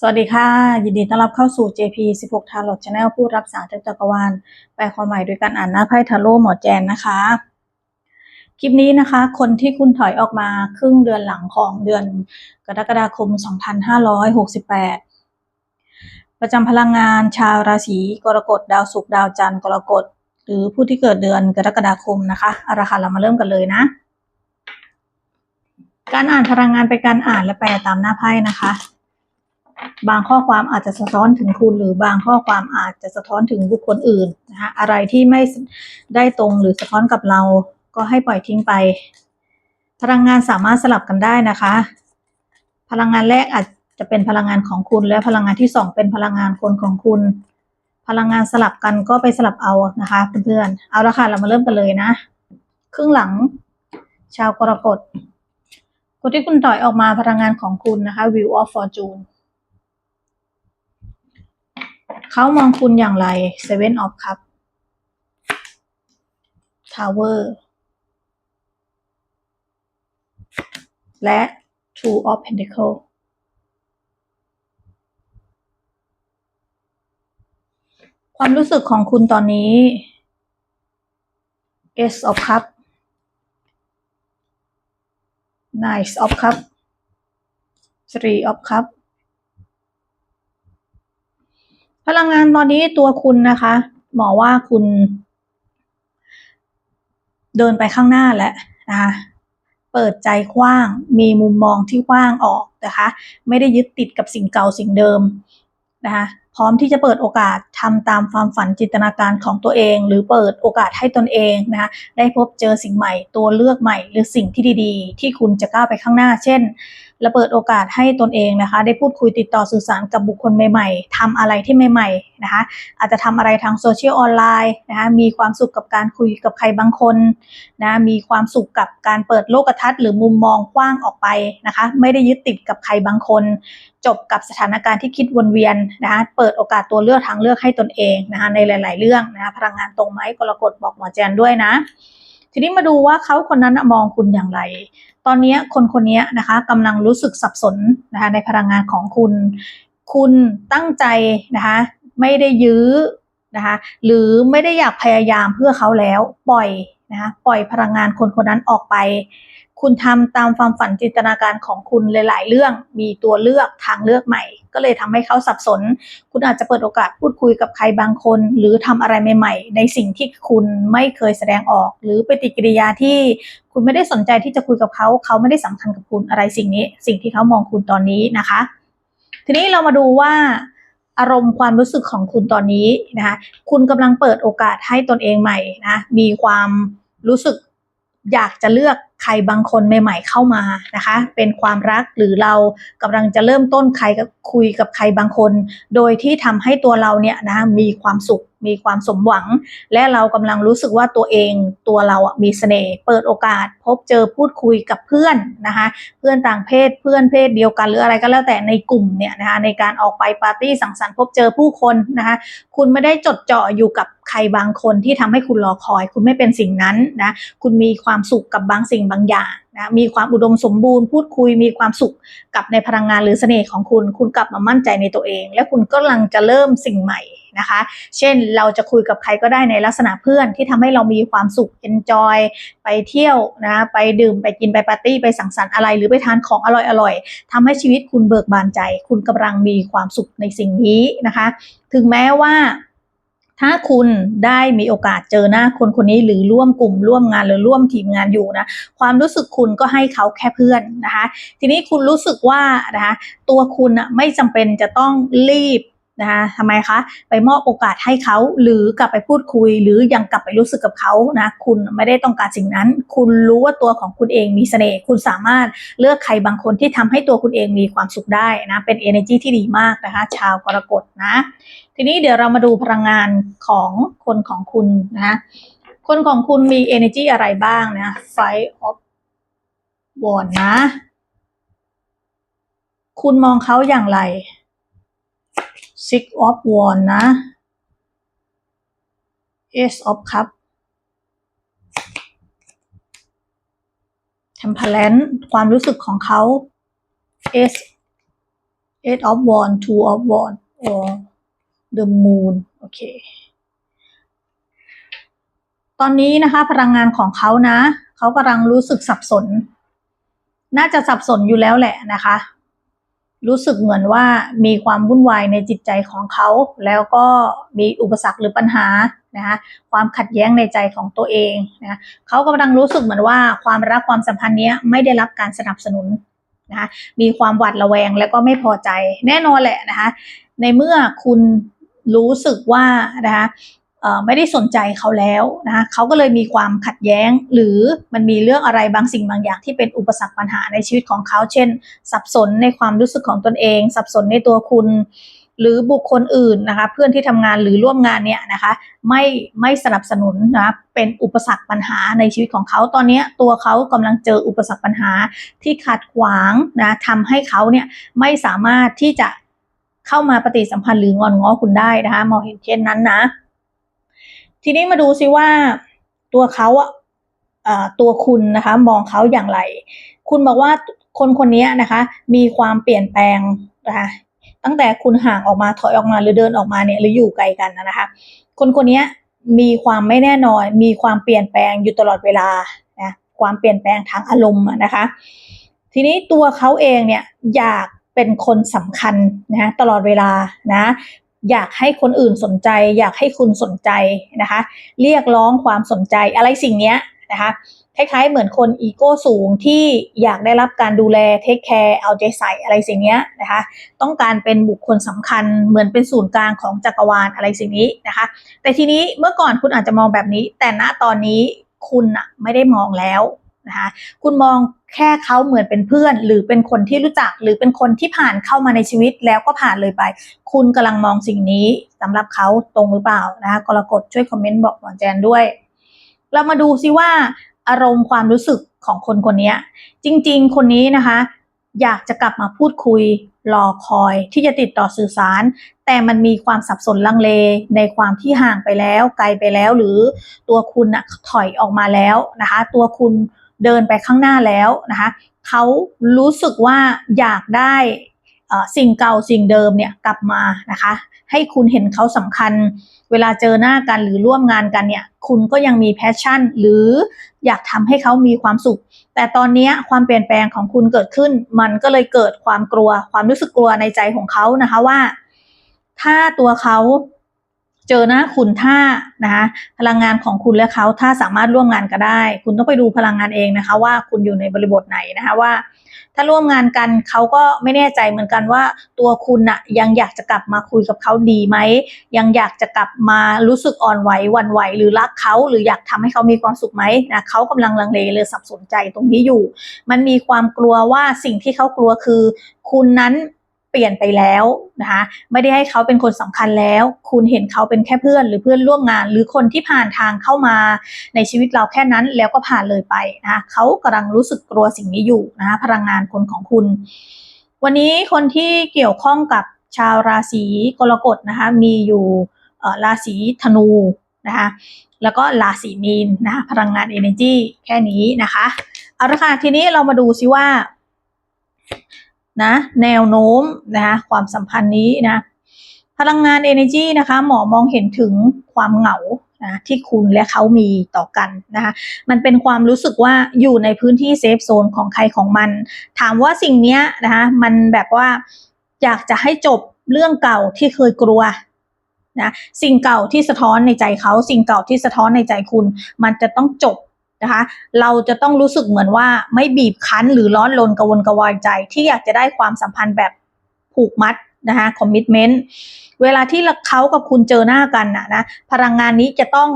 สวัสดีค่ะ ยินดีต้อนรับเข้าสู่ JP 16 Tarot Channel ผู้รับสารจากจักรวาลแปลความหมายโดยการอ่านหน้าไพ่ทาโร่หมอแจนนะคะ คลิปนี้นะคะ คนที่คุณถอยออกมาครึ่งเดือนหลังของเดือนกรกฎาคม 2568 ประจำพลังงานชาวราศีกรกฎดาวศุกร์ดาวจันทร์กรกฎ หรือผู้ที่เกิดเดือนกรกฎาคมนะคะเอาค่ะเรามาเริ่มกันเลยนะ การอ่านพลังงานเป็นการอ่านและแปลตามหน้าไพ่นะคะ บางข้อความอาจจะสะท้อนถึงคุณ หรือบางข้อความอาจจะสะท้อนถึงบุคคลอื่นนะคะอะไรที่ไม่ได้ตรงหรือสะท้อนกับเราก็ให้ปล่อยทิ้งไป พลังงานสามารถสลับกันได้นะคะ พลังงานแรกอาจจะเป็นพลังงานของคุณ และพลังงานที่สองเป็นพลังงานคนของคุณ พลังงานสลับกันก็ไปสลับเอานะคะเพื่อนๆเอาละค่ะเรามาเริ่มกันเลยนะ ครึ่งหลัง ชาวกรกฎคนที่คุณต่อยออกมาพลังงานของคุณนะคะ View of Fortune เขามองคุณอย่างไรเซเว่นออฟครับทาวเวอร์และ Two of Pentacles ความรู้สึกของคุณตอนนี้ S of Cup Nine of Cup Three of Cup พลังงานตอนนี้ตัวคุณนะคะ หมอว่าคุณ เดินไปข้างหน้าแล้วนะคะเปิดใจกว้าง มีมุมมองที่กว้างออกนะคะ ไม่ได้ยึดติดกับสิ่งเก่าสิ่งเดิมนะคะ พร้อมที่จะเปิดโอกาสทำตามความฝันจินตนาการของตัวเอง หรือเปิดโอกาสให้ตนเองนะคะได้พบเจอสิ่งใหม่ ตัวเลือกใหม่ หรือสิ่งที่ดี ๆ ที่คุณจะก้าวไปข้างหน้า เช่น และเปิดโอกาสให้ตนเองนะคะ ได้พูดคุยติดต่อสื่อสารกับบุคคลใหม่ ๆทำอะไรที่ใหม่ๆนะคะ อาจจะทำอะไรทางโซเชียลออนไลน์นะคะมีความสุขกับการคุยกับใครบางคนนะมีความสุขกับการเปิดโลกทัศน์หรือมุมมองกว้างออกไปนะคะ ไม่ได้ยึดติดกับใครบางคน จบกับสถานการณ์ที่คิดวนเวียนนะคะเปิดโอกาสตัวเลือกทางเลือกให้ตนเองนะคะในหลาย ๆ เรื่องนะคะพลังงานตรงไหมกรกฎบอกหมอแจนด้วยนะ ทีนี้มาดูว่าเขาคนนั้นมองคุณอย่างไร ตอนนี้คนคนนี้นะคะกำลังรู้สึกสับสนนะคะในพลังงานของคุณ คุณตั้งใจนะคะไม่ได้ยื้อนะคะหรือไม่ได้อยากพยายามเพื่อเขาแล้วปล่อยนะคะปล่อยพลังงานคนคนนั้นออกไป คุณทำตามความฝันจินตนาการของคุณหลาย ๆ เรื่อง มีตัวเลือกทางเลือกใหม่ ก็เลยทำให้เขาสับสน คุณอาจจะเปิดโอกาสพูดคุยกับใครบางคน หรือทำอะไรใหม่ ๆ ในสิ่งที่คุณไม่เคยแสดงออก หรือปฏิกิริยาที่คุณไม่ได้สนใจที่จะคุยกับเขา เขาไม่ได้สำคัญกับคุณอะไรสิ่งนี้ สิ่งที่เขามองคุณตอนนี้นะคะ ทีนี้เรามาดูว่าอารมณ์ความรู้สึกของคุณตอนนี้นะคะ คุณกำลังเปิดโอกาสให้ตนเองใหม่นะ มีความรู้สึกอยากจะเลือกใครบางคนใหม่ ๆ เข้ามานะคะ เป็นความรักหรือเรากำลังจะเริ่มต้นใครกับคุยกับใครบางคน โดยที่ทำให้ตัวเราเนี่ยนะมีความสุขมีความสมหวัง และเรากำลังรู้สึกว่าตัวเองตัวเราอะมีเสน่ห์เปิดโอกาส พบเจอพูดคุยกับเพื่อนนะคะ เพื่อนต่างเพศเพื่อนเพศเดียวกันหรืออะไรก็แล้วแต่ในกลุ่มเนี่ยนะคะในการออกไปปาร์ตี้สังสรรค์พบเจอผู้คนนะคะ คุณไม่ได้จดจ่ออยู่กับใครบางคนที่ทำให้คุณรอคอย คุณไม่เป็นสิ่งนั้นนะคุณมีความสุขกับบางสิ่งบางอย่างนะมีความอุดมสมบูรณ์พูดคุยมีความสุขกับในพลังงานหรือเสน่ห์ของคุณ คุณกลับมามั่นใจในตัวเอง และคุณก็กำลังจะเริ่มสิ่งใหม่นะคะ เช่นเราจะคุยกับใครก็ได้ในลักษณะเพื่อนที่ทำให้เรามีความสุข enjoy ไปเที่ยวนะ ไปดื่มไปกินไปปาร์ตี้ไปสังสรรค์อะไร หรือไปทานของอร่อยๆทำให้ชีวิตคุณเบิกบานใจ คุณกำลังมีความสุขในสิ่งนี้นะคะ ถึงแม้ว่า ถ้าคุณได้มีโอกาสเจอหน้าคนคนนี้หรือร่วมกลุ่มร่วมงานหรือร่วมทีมงานอยู่นะความรู้สึกคุณก็ให้เขาแค่เพื่อนนะคะ ทีนี้คุณรู้สึกว่านะคะตัวคุณอะไม่จำเป็นจะต้องรีบ นะคะทำไมคะ ไปมอบโอกาสให้เขาหรือกลับไปพูดคุย หรือยังกลับไปรู้สึกกับเขานะคุณไม่ได้ต้องการสิ่งนั้น คุณรู้ว่าตัวของคุณเองมีเสน่ห์คุณสามารถเลือกใครบางคนที่ทำให้ตัวคุณเองมีความสุขได้นะเป็น energy ที่ดีมากนะคะ ชาวกรกฎนะ ทีนี้เดี๋ยวเรามาดูพลังงานของคนของคุณนะคนของคุณมี energy อะไรบ้างนะ Five of w a n d นะ คุณมองเขาอย่างไร Six of wand นะ Ace of Cup Temperance ความรู้สึกของเขา Ace eight of wand two of wand or the moon โอเค ตอนนี้นะคะ พลังงานของเขานะ เขากำลังรู้สึกสับสน น่าจะสับสนอยู่แล้วแหละนะคะ รู้สึกเหมือนว่ามีความวุ่นวายในจิตใจของเขา แล้วก็มีอุปสรรคหรือปัญหานะคะความขัดแย้งในใจของตัวเองนะเขากำลังรู้สึกเหมือนว่าความรักความสัมพันธ์นี้ไม่ได้รับการสนับสนุนนะคะมีความหวาดระแวงแล้วก็ไม่พอใจแน่นอนแหละนะคะในเมื่อคุณรู้สึกว่านะคะ ไม่ได้สนใจเขาแล้วนะคะเขาก็เลยมีความขัดแย้ง หรือมันมีเรื่องอะไรบางสิ่งบางอย่างที่เป็นอุปสรรคปัญหาในชีวิตของเขา เช่น สับสนในความรู้สึกของตนเอง สับสนในตัวคุณ หรือบุคคลอื่นนะคะ เพื่อนที่ทำงานหรือร่วมงานเนี่ยนะคะ ไม่ไม่สนับสนุนนะเป็นอุปสรรคปัญหาในชีวิตของเขาตอนนี้ตัวเขากำลังเจออุปสรรคปัญหาที่ขัดขวางนะทำให้เขาเนี่ยไม่สามารถที่จะเข้ามาปฏิสัมพันธ์หรืองอนง้อคุณได้นะคะมองเห็นเช่นนั้นนะ ทีนี้มาดูซิว่าตัวเขาอะเอ่อตัวคุณนะคะมองเขาอย่างไร คุณบอกว่าคนคนนี้นะคะ มีความเปลี่ยนแปลงนะคะตั้งแต่คุณห่างออกมาถอยออกมาหรือเดินออกมาเนี่ยหรืออยู่ไกลกันนะคะ คนคนนี้มีความไม่แน่นอน มีความเปลี่ยนแปลงอยู่ตลอดเวลานะความเปลี่ยนแปลงทางอารมณ์นะคะ ทีนี้ตัวเขาเองเนี่ยอยากเป็นคนสำคัญนะตลอดเวลานะ อยากให้คนอื่นสนใจ อยากให้คุณสนใจนะคะ เรียกร้องความสนใจอะไรสิ่งนี้นะคะคล้ายๆเหมือนคนอีโก้สูงที่อยากได้รับการดูแลเทคแคร์เอาใจใส่อะไรสิ่งนี้นะคะต้องการเป็นบุคคลสำคัญเหมือนเป็นศูนย์กลางของจักรวาลอะไรสิ่งนี้นะคะ แต่ทีนี้เมื่อก่อนคุณอาจจะมองแบบนี้ แต่ณตอนนี้คุณอะไม่ได้มองแล้ว นะคะคุณมองแค่เขาเหมือนเป็นเพื่อน หรือเป็นคนที่รู้จัก หรือเป็นคนที่ผ่านเข้ามาในชีวิตแล้วก็ผ่านเลยไป คุณกำลังมองสิ่งนี้สำหรับเขาตรงหรือเปล่านะคะกรกฎช่วยคอมเมนต์บอกหมอแจนด้วย เรามาดูซิว่าอารมณ์ความรู้สึกของคนคนนี้จริง ๆ คนนี้นะคะ อยากจะกลับมาพูดคุยรอคอยที่จะติดต่อสื่อสาร แต่มันมีความสับสนลังเลในความที่ห่างไปแล้ว ไกลไปแล้วหรือตัวคุณอะถอยออกมาแล้วนะคะ ตัวคุณ เดินไปข้างหน้าแล้วนะคะเขารู้สึกว่าอยากได้สิ่งเก่าสิ่งเดิมเนี่ยกลับมานะคะ ให้คุณเห็นเขาสำคัญ เวลาเจอหน้ากันหรือร่วมงานกันเนี่ย คุณก็ยังมีแพชชั่น หรืออยากทำให้เขามีความสุข แต่ตอนนี้ความเปลี่ยนแปลงของคุณเกิดขึ้น มันก็เลยเกิดความกลัว ความรู้สึกกลัวในใจของเขานะคะว่า ถ้าตัวเขา เจอหน้าคุณถ้านะคะพลังงานของคุณและเขาถ้าสามารถร่วมงานกันได้ คุณต้องไปดูพลังงานเองนะคะ ว่าคุณอยู่ในบริบทไหนนะคะว่า ถ้าร่วมงานกันเขาก็ไม่แน่ใจเหมือนกันว่า ตัวคุณน่ะยังอยากจะกลับมาคุยกับเขาดีไหมยังอยากจะกลับมารู้สึกอ่อนไหววันไหวหรือรักเขาหรืออยากทำให้เขามีความสุขไหมนะเขากำลังลังเลเลยสับสนใจตรงนี้อยู่ มันมีความกลัวว่าสิ่งที่เขากลัวคือ คุณนั้น ปลี่ยนไปแล้วนะคะไม่ได้ให้เขาเป็นคนสำคัญแล้ว คุณเห็นเขาเป็นแค่เพื่อน หรือเพื่อนร่วมงาน หรือคนที่ผ่านทางเข้ามาในชีวิตเราแค่นั้นแล้วก็ผ่านเลยไปนะคะเขากำลังรู้สึกกลัวสิ่งนี้อยู่นะคะพลังงานคนของคุณ วันนี้คนที่เกี่ยวข้องกับชาวราศีกรกฎนะคะมีอยู่ราศีธนูนะคะแล้วก็ราศีมีนนะคะพลังงาน energy แค่นี้นะคะเอาละค่ะทีนี้เรามาดูซิว่า นะแนวโน้มนะคะความสัมพันธ์นี้นะพลังงาน Energy นะคะหมอมองเห็นถึงความเหงานะที่คุณและเขามีต่อกันนะคะมันเป็นความรู้สึกว่าอยู่ในพื้นที่เซฟโซนของใครของมัน ถามว่าสิ่งนี้นะคะมันแบบว่าอยากจะให้จบเรื่องเก่าที่เคยกลัวนะสิ่งเก่าที่สะท้อนในใจเขา สิ่งเก่าที่สะท้อนในใจคุณ มันจะต้องจบ นะคะ เราจะต้องรู้สึกเหมือนว่าไม่บีบคั้นหรือร้อนรนกระวนกระวายใจ ที่อยากจะได้ความสัมพันธ์แบบผูกมัดนะคะคอมมิชเมนต์เวลาที่เขากับคุณเจอหน้ากันนะนะพลังงานนี้จะต้อง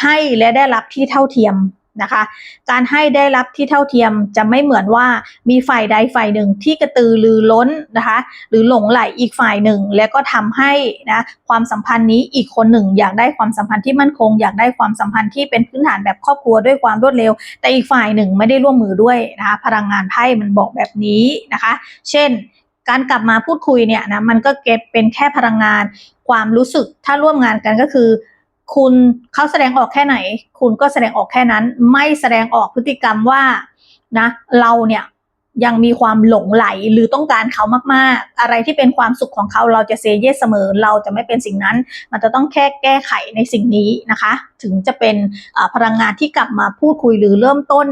ให้และได้รับที่เท่าเทียม นะคะ การให้ได้รับที่เท่าเทียมจะไม่เหมือนว่ามีฝ่ายใดฝ่ายหนึ่งที่กระตือรือร้นนะคะ หรือหลงไหลอีกฝ่ายหนึ่ง แล้วก็ทำให้นะความสัมพันธ์นี้อีกคนหนึ่ง อยากได้ความสัมพันธ์ที่มั่นคง อยากได้ความสัมพันธ์ที่เป็นพื้นฐานแบบครอบครัวด้วยความรวดเร็ว แต่อีกฝ่ายหนึ่งไม่ได้ร่วมมือด้วยนะคะพลังงานไพ่มันบอกแบบนี้นะคะ เช่น การกลับมาพูดคุยเนี่ยนะมันก็เก็บเป็นแค่พลังงานความรู้สึกถ้าร่วมงานกันก็คือ คุณเขาแสดงออกแค่ไหน คุณก็แสดงออกแค่นั้น ไม่แสดงออกพฤติกรรมว่านะเราเนี่ยยังมีความหลงไหลหรือต้องการเขามาก ๆ อะไรที่เป็นความสุขของเขาเราจะเซเยสเสมอ เราจะไม่เป็นสิ่งนั้น มันจะต้องแค่แก้ไขในสิ่งนี้นะคะ ถึงจะเป็นพลังงานที่กลับมาพูดคุยหรือเริ่มต้น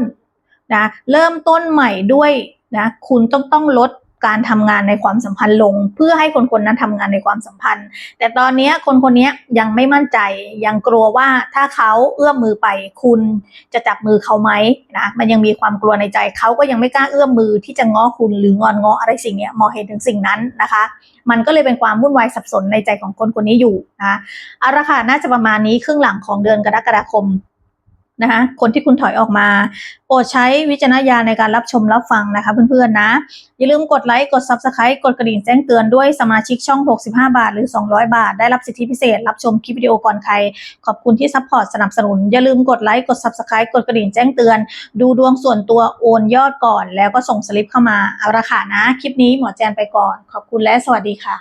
นะเริ่มต้นใหม่ด้วยนะคุณต้องต้องลด การทำงานในความสัมพันธ์ลง เพื่อให้คนคนนั้นทำงานในความสัมพันธ์ แต่ตอนนี้คนคนนี้ยังไม่มั่นใจ ยังกลัวว่าถ้าเขาเอื้อมมือไป คุณจะจับมือเขาไหมนะมันยังมีความกลัวในใจเขาก็ยังไม่กล้าเอื้อมมือที่จะง้อคุณหรืองอนง้ออะไรสิ่งนี้มองเห็นถึงสิ่งนั้นนะคะ มันก็เลยเป็นความวุ่นวายสับสนในใจของคนคนนี้อยู่นะเอาละค่ะน่าจะประมาณนี้ครึ่งหลังของเดือนกรกฎาคม นะคะคนที่คุณถอยออกมา โปรดใช้วิจารณญาณในการรับชมรับฟังนะคะเพื่อนๆนะ อย่าลืมกดไลค์กด Subscribe กดกระดิ่งแจ้งเตือนด้วยสมาชิกช่อง 65 บาทหรือ 200 บาท ได้รับสิทธิพิเศษ รับชมคลิปวิดีโอก่อนใคร ขอบคุณที่ซัพพอร์ตสนับสนุน อย่าลืมกดไลค์กด Subscribe กดกระดิ่งแจ้งเตือน ดูดวงส่วนตัวโอนยอดก่อน แล้วก็ส่งสลิปเข้ามาเอาละค่ะนะ คลิปนี้หมอแจนไปก่อน ขอบคุณและสวัสดีค่ะ